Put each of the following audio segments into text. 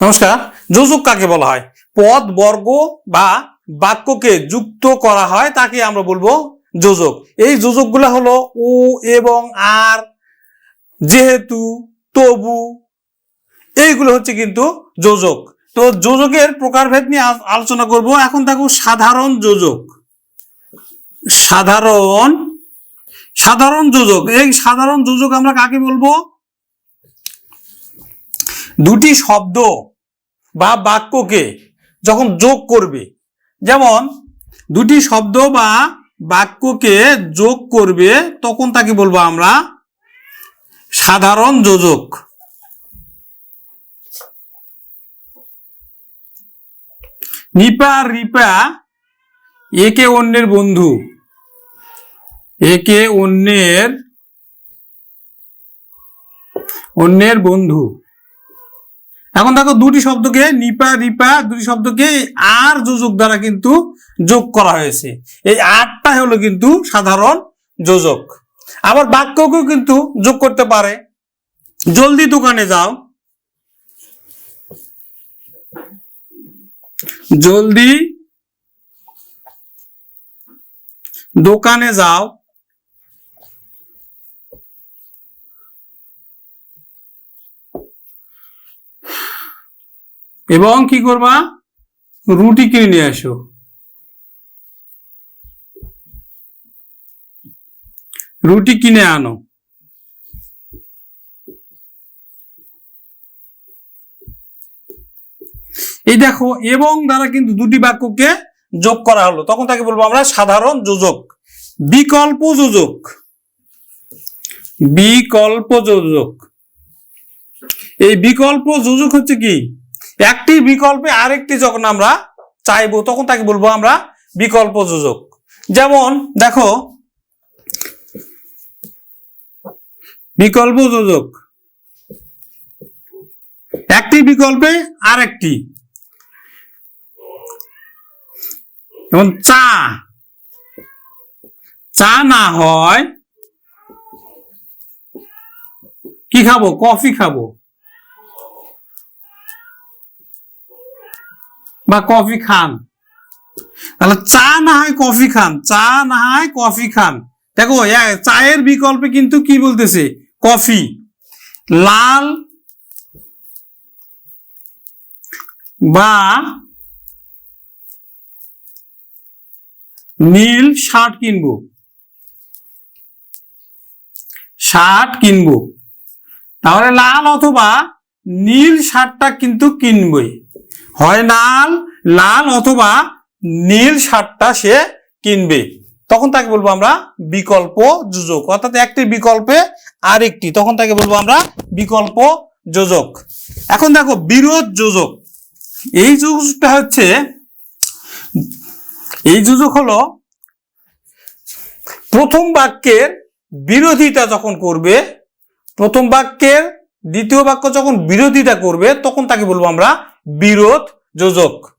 নমস্কার যোজক কাকে বলা হয়? পদ, বর্গ বা বাক্যকে যুক্ত করা হয় তাকে আমরা বলব যোজক এই যোজকগুলো হলো ও এবং আর, যেহেতু, তবু, এইগুলো হচ্ছে কিন্তু যোজক তো যোজকের প্রকারভেদ নিয়ে আলোচনা করব। এখন দেখো সাধারণ যোজক সাধারণ সাধারণ যোজক এই সাধারণ যোজক আমরা কাকে বলব? দুটি শব্দ বা বাক্যকে যখন যোগ করবে, যেমন দুটি শব্দ বা বাক্যকে যোগ করবে, তখন তাকে বলব আমরা সাধারণ যোজক। নিপা, রিপা, একে অন্যের বন্ধু, একে অন্যের অন্যের বন্ধু। এখন দেখো দুটি শব্দকে নিপা, রিপা, দুটি শব্দকে আর যোজক দ্বারা কিন্তু যোগ করা হয়েছে। এই আটটা হলো কিন্তু সাধারণ যোজক। আবার বাক্যকেও কিন্তু যোগ করতে পারে। জলদি দোকানে যাও। জলদি দোকানে যাও। এবং কি করবা? রুটি কিনে নিয়ে আসো। রুটি কিনে আনো। এই দেখো, এবং দ্বারা কিন্তু দুটি বাক্যকে যোগ করা হলো। তখন তাকে বলব আমরা সাধারণ যোজক। বিকল্প যোজক। বিকল্প যোজক। এই বিকল্প যোজক হচ্ছে কি? একটি বিকল্পে আরেকটি যখন আমরা চাইব, তখন তাকে বলব আমরা বিকল্প যোজক। যেমন, দেখো, বিকল্প যোজক। একটি বিকল্পে আরেকটি। যেমন চা। চা না হয়, কি খাব? কফি খাব। বা কফি খান। তাহলে চা না হয় কফি খান, চা না হয় কফি খান। দেখো চায়ের বিকল্পে কিন্তু কি বলতেছে? কফি। লাল বা নীল শার্ট কিনবো। শার্ট কিনবো। তাহলে লাল অথবা নীল শার্টটা কিন্তু কিনবই। হয় লাল লাল অথবা নীল শার্টটা সে কিনবে। তখন তাকে বলব আমরা বিকল্প যোজক। অর্থাৎ একটি বিকল্পে আরেকটি। তখন তাকে বলব আমরা বিকল্প যোজক। এখন দেখো, বিরোধ যোজক। এই যোজকটা হচ্ছে, এই যোজক হলো প্রথম বাক্যের বিরোধিতা যখন করবে, প্রথম বাক্যের দ্বিতীয় বাক্য যখন বিরোধিতা করবে, তখন তাকে বলব আমরা বিরোধ যোজক।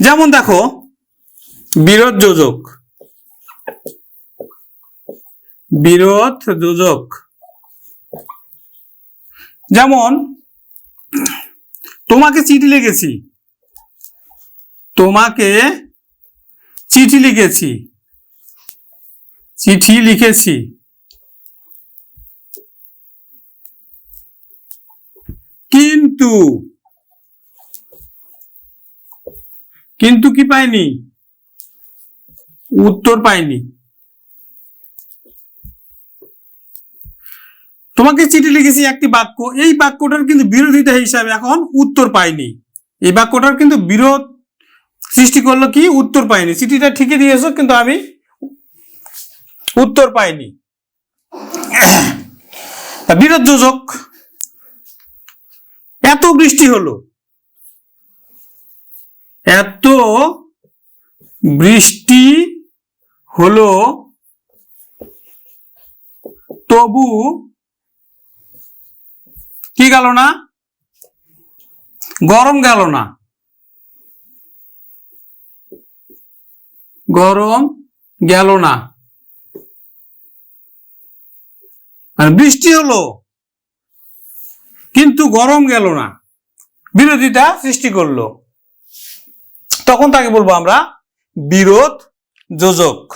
যেমন দেখো, বিরোধ যোজক। বিরোধ যোজক। যেমন, তোমাকে চিঠি লিখেছি। তোমাকে চিঠি লিখেছি। চিঠি লিখেছি। কিন্তু কিন্তু কি পাইনি? উত্তর পাইনি। তোমাকে চিঠি লিখেছি একটি বাক্য। এই বাক্যটার কিন্তু বিরোধিতা হিসাবে এখন উত্তর পাইনি। এই বাক্যটার কিন্তু বিরোধ সৃষ্টি করল কি? উত্তর পাইনি। চিঠিটা ঠিকই দিয়েছ, কিন্তু আমি উত্তর পাইনি। বিরোধ যোজক এত বৃষ্টি হলো। এত বৃষ্টি হলো। তবু কি গেল না? গরম গেল না। গরম গেল না। আর বৃষ্টি হলো। কিন্তু গরম গেল না। বিরোধিতা সৃষ্টি করল। তখন তাকে বলব আমরা বিরোধ যোজক।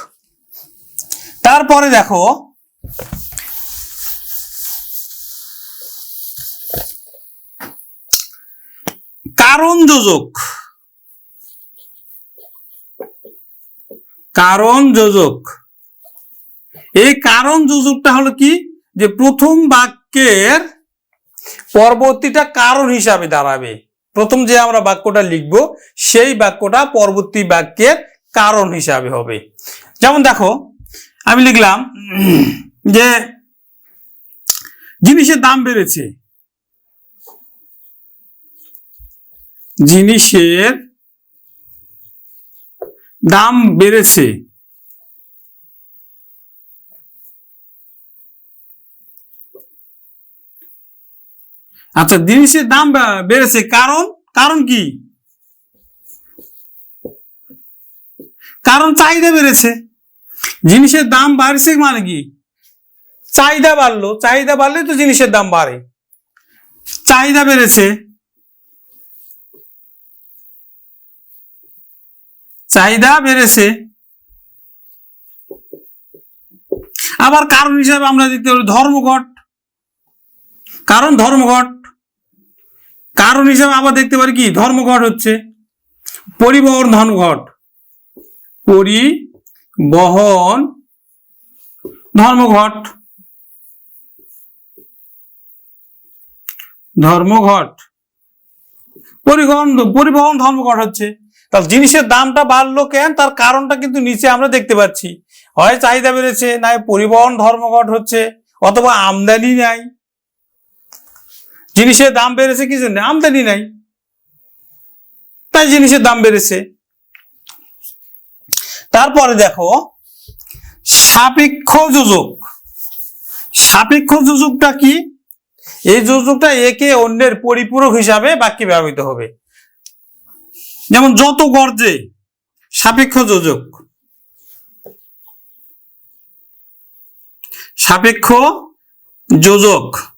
তারপরে দেখো, কারণ যোজক। কারণ যোজক। এই কারণ যোজকটা হলো কি? যে প্রথম বাক্যের পরবর্তীটা কারণ হিসাবে দাঁড়াবে। প্রথম যে আমরা বাক্যটা লিখব, সেই বাক্যটা পরবর্তী বাক্যের কারণ হিসাবে হবে। যেমন দেখো, আমি লিখলাম যে, জিনিসের দাম বেড়েছে। জিনিসের দাম বেড়েছে। আচ্ছা জিনিসের দাম বেড়েছে, কারণ? কারণ কি? কারণ চাহিদা বেড়েছে। জিনিসের দাম বাড়ছে মানে কি? চাহিদা বাড়লো। চাহিদা বাড়লে তো জিনিসের দাম বাড়ে। চাহিদা বেড়েছে। চাহিদা বেড়েছে। আবার কারণ হিসাবে আমরা দেখতে পারি ধর্মঘট কারণ ধর্মঘট। কারণ হিসাবে আবার দেখতে পারি কি? ধর্মঘট হচ্ছে পরিবহন ধর্মঘট। পরিবহন ধর্মঘট। ধর্মঘট। পরিবহন পরিবহন ধর্মঘট হচ্ছে। তাহলে জিনিসের দামটা বাড়লো কেন? তার কারণটা কিন্তু নিচে আমরা দেখতে পাচ্ছি। হয় চাহিদা বেড়েছে না পরিবহন ধর্মঘট হচ্ছে, অথবা আমদানি নাই। জিনিসের দাম বেড়েছে কি জন্য? আমদানি নাই। তাই জিনিসের দাম বেড়েছে। তারপরে দেখো, সাপেক্ষ যোজক। সাপেক্ষ যোজকটা কি? এই যোজকটা একে অন্যের পরিপূরক হিসাবে বাক্যে ব্যবহৃত হবে। যেমন যত গর্জে, সাপেক্ষ যোজক। সাপেক্ষ যোজক।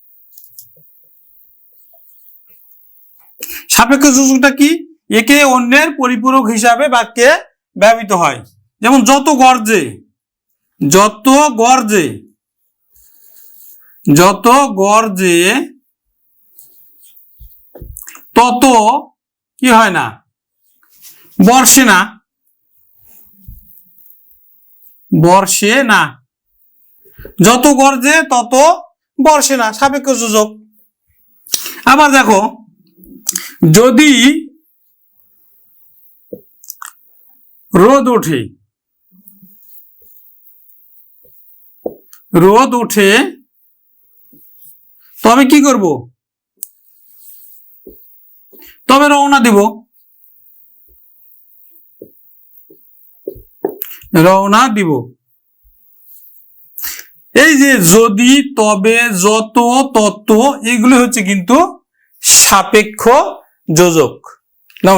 সাপেক্ষ সূচকটা কি? একে অন্যের পরিপূরক হিসাবে বাক্যে ব্যবহৃত হয়। যেমন, যত গর্জে যত গর্জে যত গর্জে, তত কি হয় না? বর্ষে না। বর্ষে না। যত গর্জে, তত বর্ষে না। সাপেক্ষ সূচক আবার দেখো যদি রোদ ওঠে রোদ ওঠে, তবে কি করব? তবে রওনা দিব। রওনা দিব। এই যে যদি, তবে, যত, তত, এগুলো হচ্ছে কিন্তু সাপেক্ষ যোজক নমস্কার